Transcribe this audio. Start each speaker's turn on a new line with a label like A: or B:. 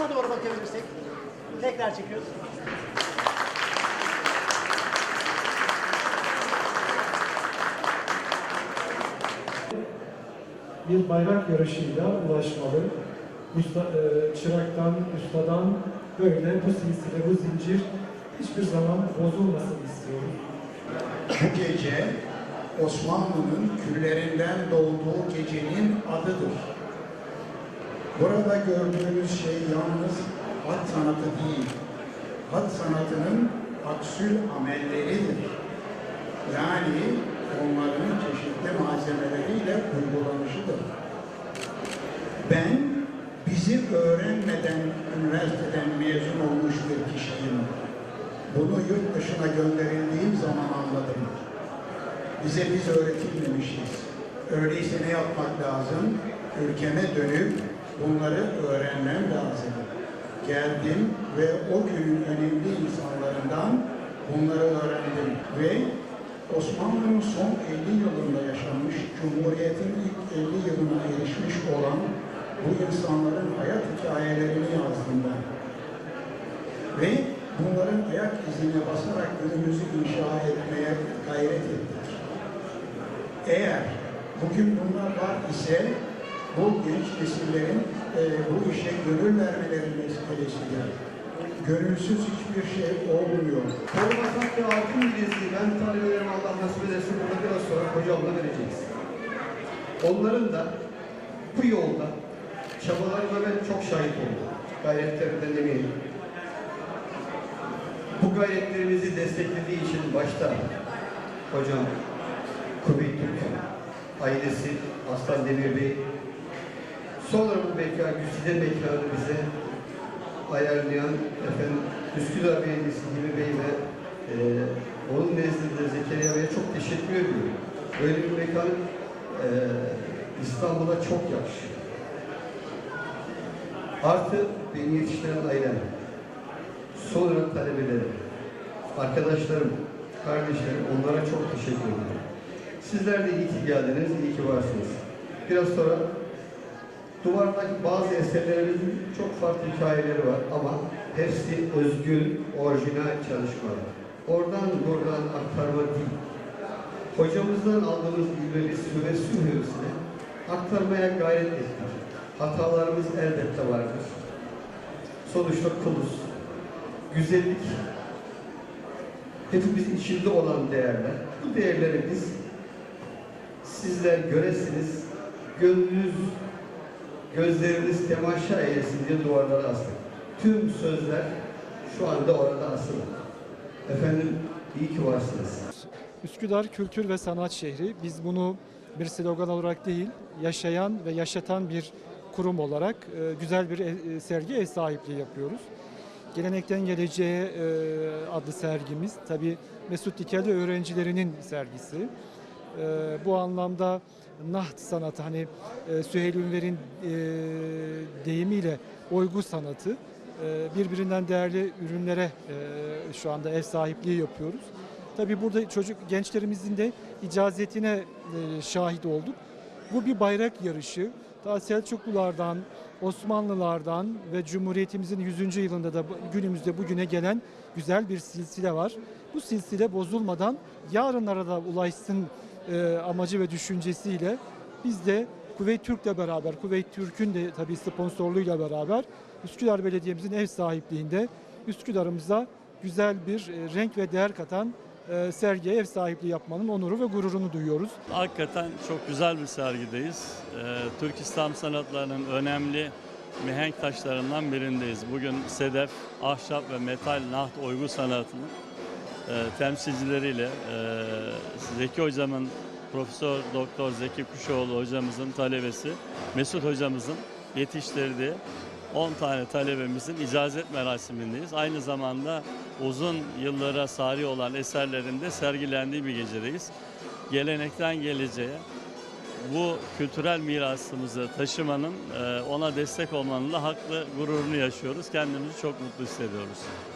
A: bakabilirsek. Tekrar çekiyoruz.
B: bir bayrak yarışıyla ulaşmalı. Usta, e, çıraktan, ustadan böyle bu silsile, bu zincir hiçbir zaman bozulmasın istiyoruz.
C: Bu gece Osmanlı'nın küllerinden doğduğu gecenin adıdır. Burada gördüğünüz şey yalnız hat sanatı değil, hat sanatının aksül amelleridir. Yani onların çeşitli malzemeleriyle uygulanışıdır. Ben bizi öğrenmeden üniversiteden mezun olmuş bir kişiyim. Bunu yurt dışına gönderildiğim zaman anladım. Bize biz öğretilmemişiz. Öyleyse ne yapmak lazım? Ülkeme dönüp bunları öğrenmem lazım. Geldim ve o günün önemli insanlarından bunları öğrendim ve Osmanlı'nın son 50 yılında yaşanmış, Cumhuriyet'in ilk 50 yılına erişmiş olan bu insanların hayat hikayelerini yazdım ben. Ve bunların ayak izine basarak günümüzü inşa etmeye gayret ettik. Eğer bugün bunlar var ise bu genç nesillerin e, bu işe gönül vermeleri meselesidir. Gönülsüz hiçbir şey olmuyor.
D: Olmasak bir altın bileziği ben talebelerime Allah nasip ederse burada biraz sonra hocamla vereceğiz. Onların da bu yolda çabalarına ben çok şahit oldum. Gayretlerinden eminim. Bu gayretlerimizi desteklediği için başta hocam Kubey Türk, ailesi Aslan Demir Bey, sonra bu mekan, güzide mekanı bize ayarlayan efendim Üsküdar Belediyesi Hilmi Bey ve e, onun nezdinde Zekeriya Bey'e çok teşekkür ediyorum. Böyle bir mekan e, İstanbul'a çok yakışıyor. Artı beni yetiştiren ailem, sonra talebelerim, arkadaşlarım, kardeşlerim onlara çok teşekkür ederim. Sizler de iyi ki geldiniz, iyi ki varsınız. Biraz sonra Duvardaki bazı eserlerimizin çok farklı hikayeleri var ama hepsi özgün, orijinal çalışmalar. Oradan buradan aktarma değil. Hocamızdan aldığımız bilgileri süre süresine aktarmaya gayret ettik. Hatalarımız elbette vardır. Sonuçta kuluz. Güzellik hepimizin içinde olan değerler. Bu değerleri biz sizler göresiniz, gönlünüz gözleriniz temaşa eylesin diye duvarlara astık. Tüm sözler şu anda orada asılı. Efendim iyi ki varsınız.
B: Üsküdar kültür ve sanat şehri. Biz bunu bir slogan olarak değil, yaşayan ve yaşatan bir kurum olarak e, güzel bir e- sergi ev sahipliği yapıyoruz. Gelenekten Geleceğe e, adlı sergimiz tabi Mesut Dikeli öğrencilerinin sergisi. E, bu anlamda naht sanatı hani e, Süheyl Ünver'in e, deyimiyle oygu sanatı e, birbirinden değerli ürünlere şu anda ev sahipliği yapıyoruz. Tabi burada çocuk gençlerimizin de icazetine e, şahit olduk. Bu bir bayrak yarışı. Daha Selçuklulardan, Osmanlılardan ve Cumhuriyetimizin 100. yılında da günümüzde bugüne gelen güzel bir silsile var. Bu silsile bozulmadan yarınlara da ulaşsın e, amacı ve düşüncesiyle biz de Kuveyt Türk'le beraber, Kuveyt Türk'ün de tabii sponsorluğuyla beraber Üsküdar Belediye'mizin ev sahipliğinde Üsküdar'ımıza güzel bir e, renk ve değer katan e, sergiye ev sahipliği yapmanın onuru ve gururunu duyuyoruz.
E: Hakikaten çok güzel bir sergideyiz. Ee, Türk İslam sanatlarının önemli mihenk taşlarından birindeyiz. Bugün sedef, ahşap ve metal naht oygu sanatının e, temsilcileriyle Zeki hocamın Profesör Doktor Zeki Kuşoğlu hocamızın talebesi Mesut hocamızın yetiştirdiği 10 tane talebemizin icazet merasimindeyiz. Aynı zamanda uzun yıllara sari olan eserlerin de sergilendiği bir gecedeyiz. Gelenekten geleceğe bu kültürel mirasımızı taşımanın, e, ona destek olmanın da haklı gururunu yaşıyoruz. Kendimizi çok mutlu hissediyoruz.